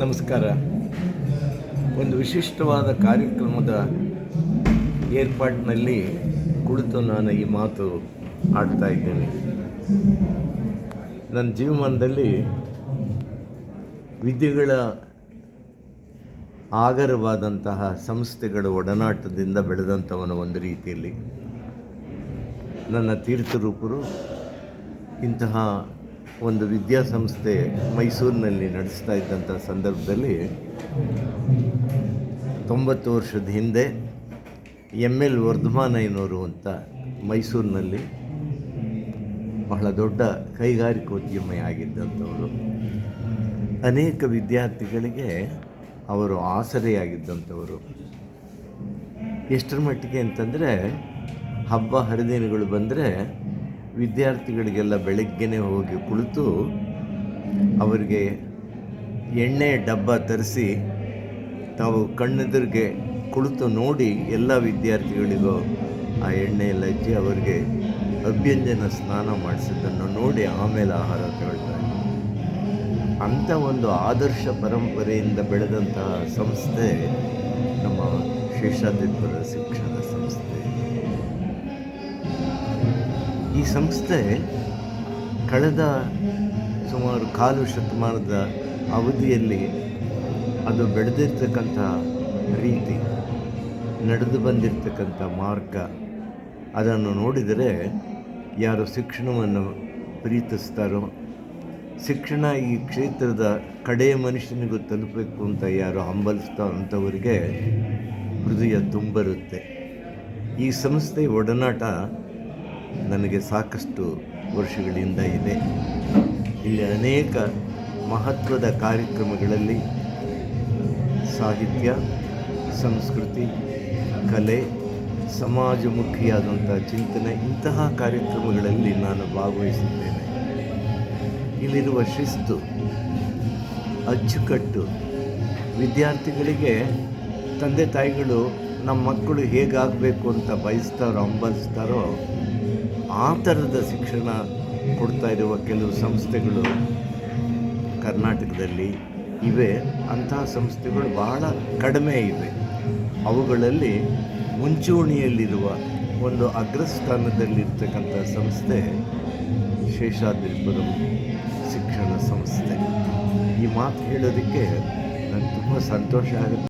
ನಮಸ್ಕಾರ. ಒಂದು ವಿಶಿಷ್ಟವಾದ ಕಾರ್ಯಕ್ರಮದ ಏರ್ಪಾಟಿನಲ್ಲಿ ಕುಳಿತು ನಾನು ಈ ಮಾತು ಆಡ್ತಾ ಇದ್ದೇನೆ. ನನ್ನ ಜೀವಮಾನದಲ್ಲಿ ವಿದ್ಯೆಗಳ ಆಗರವಾದಂತಹ ಸಂಸ್ಥೆಗಳ ಒಡನಾಟದಿಂದ ಬೆಳೆದಂಥವನ ಒಂದು ರೀತಿಯಲ್ಲಿ ನನ್ನ ತೀರ್ಥರೂಪರು ಇಂತಹ ಒಂದು ವಿದ್ಯಾಸಂಸ್ಥೆ ಮೈಸೂರಿನಲ್ಲಿ ನಡೆಸ್ತಾ ಇದ್ದಂಥ ಸಂದರ್ಭದಲ್ಲಿ ತೊಂಬತ್ತು ವರ್ಷದ ಹಿಂದೆ ಎಂ ಎಲ್ ವರ್ಧಮಾನಯ್ಯನವರು ಅಂತ ಮೈಸೂರಿನಲ್ಲಿ ಬಹಳ ದೊಡ್ಡ ಕೈಗಾರಿಕೋದ್ಯಮ ಆಗಿದ್ದಂಥವರು. ಅನೇಕ ವಿದ್ಯಾರ್ಥಿಗಳಿಗೆ ಅವರು ಆಸರೆಯಾಗಿದ್ದಂಥವರು. ಎಷ್ಟರ ಮಟ್ಟಿಗೆ ಅಂತಂದರೆ, ಹಬ್ಬ ಹರಿದಿನಗಳು ಬಂದರೆ ವಿದ್ಯಾರ್ಥಿಗಳಿಗೆಲ್ಲ ಬೆಳಗ್ಗೆನೇ ಹೋಗಿ ಕುಳಿತು ಅವರಿಗೆ ಎಣ್ಣೆ ಡಬ್ಬ ತರಿಸಿ ತಾವು ಕಣ್ಣೆದುರಿಗೆ ಕುಳಿತು ನೋಡಿ ಎಲ್ಲ ವಿದ್ಯಾರ್ಥಿಗಳಿಗೂ ಆ ಎಣ್ಣೆ ಎಲ್ಲ ಹಚ್ಚಿ ಅವರಿಗೆ ಅಭ್ಯಂಜನ ಸ್ನಾನ ಮಾಡಿಸಿದ್ದನ್ನು ನೋಡಿ ಆಮೇಲೆ ಆಹಾರ ತಗೊಳ್ತಾರೆ ಅಂಥ ಒಂದು ಆದರ್ಶ ಪರಂಪರೆಯಿಂದ ಬೆಳೆದಂತಹ ಸಂಸ್ಥೆ ನಮ್ಮ ಶೇಷಾದ್ರಿಪುರ ಶಿಕ್ಷಣ. ಈ ಸಂಸ್ಥೆ ಕಳೆದ ಸುಮಾರು ಕಾಲು ಶತಮಾನದ ಅವಧಿಯಲ್ಲಿ ಅದು ಬೆಳೆದಿರ್ತಕ್ಕಂಥ ರೀತಿ, ನಡೆದು ಬಂದಿರತಕ್ಕಂಥ ಮಾರ್ಗ. ಅದನ್ನು ನೋಡಿದರೆ ಯಾರು ಶಿಕ್ಷಣವನ್ನು ಪ್ರೀತಿಸ್ತಾರೋ, ಶಿಕ್ಷಣ ಈ ಕ್ಷೇತ್ರದ ಕಡೆಯ ಮನುಷ್ಯನಿಗೂ ತಲುಪಬೇಕು ಅಂತ ಯಾರು ಹಂಬಲಿಸ್ತಾ ಅಂಥವರಿಗೆ ಹೃದಯ ತುಂಬರುತ್ತೆ. ಈ ಸಂಸ್ಥೆ ಒಡನಾಟ ನನಗೆ ಸಾಕಷ್ಟು ವರ್ಷಗಳಿಂದ ಇದೆ. ಇಲ್ಲಿ ಅನೇಕ ಮಹತ್ವದ ಕಾರ್ಯಕ್ರಮಗಳಲ್ಲಿ ಸಾಹಿತ್ಯ, ಸಂಸ್ಕೃತಿ, ಕಲೆ ಸಮಾಜಮುಖಿಯಾದಂಥ ಚಿಂತನೆ, ಇಂತಹ ಕಾರ್ಯಕ್ರಮಗಳಲ್ಲಿ ನಾನು ಭಾಗವಹಿಸಿದ್ದೇನೆ. ಇಲ್ಲಿರುವ ಶಿಸ್ತು, ಅಚ್ಚುಕಟ್ಟು ವಿದ್ಯಾರ್ಥಿಗಳಿಗೆ, ತಂದೆ ತಾಯಿಗಳು ನಮ್ಮ ಮಕ್ಕಳು ಹೇಗಾಗಬೇಕು ಅಂತ ಬಯಸ್ತಾರೋ ಹಂಬಲಿಸ್ತಾರೋ ಆ ಥರದ ಶಿಕ್ಷಣ ಕೊಡ್ತಾ ಇರುವ ಕೆಲವು ಸಂಸ್ಥೆಗಳು ಕರ್ನಾಟಕದಲ್ಲಿ ಇವೆ. ಅಂತಹ ಸಂಸ್ಥೆಗಳು ಬಹಳ ಕಡಿಮೆ ಇವೆ. ಅವುಗಳಲ್ಲಿ ಮುಂಚೂಣಿಯಲ್ಲಿರುವ ಒಂದು ಅಗ್ರಸ್ಥಾನದಲ್ಲಿರ್ತಕ್ಕಂಥ ಸಂಸ್ಥೆ ಶೇಷಾದ್ರಿಪುರಂ ಶಿಕ್ಷಣ ಸಂಸ್ಥೆ. ಈ ಮಾತು ಹೇಳೋದಕ್ಕೆ ನಂಗೆ ತುಂಬ ಸಂತೋಷ ಆಗುತ್ತೆ.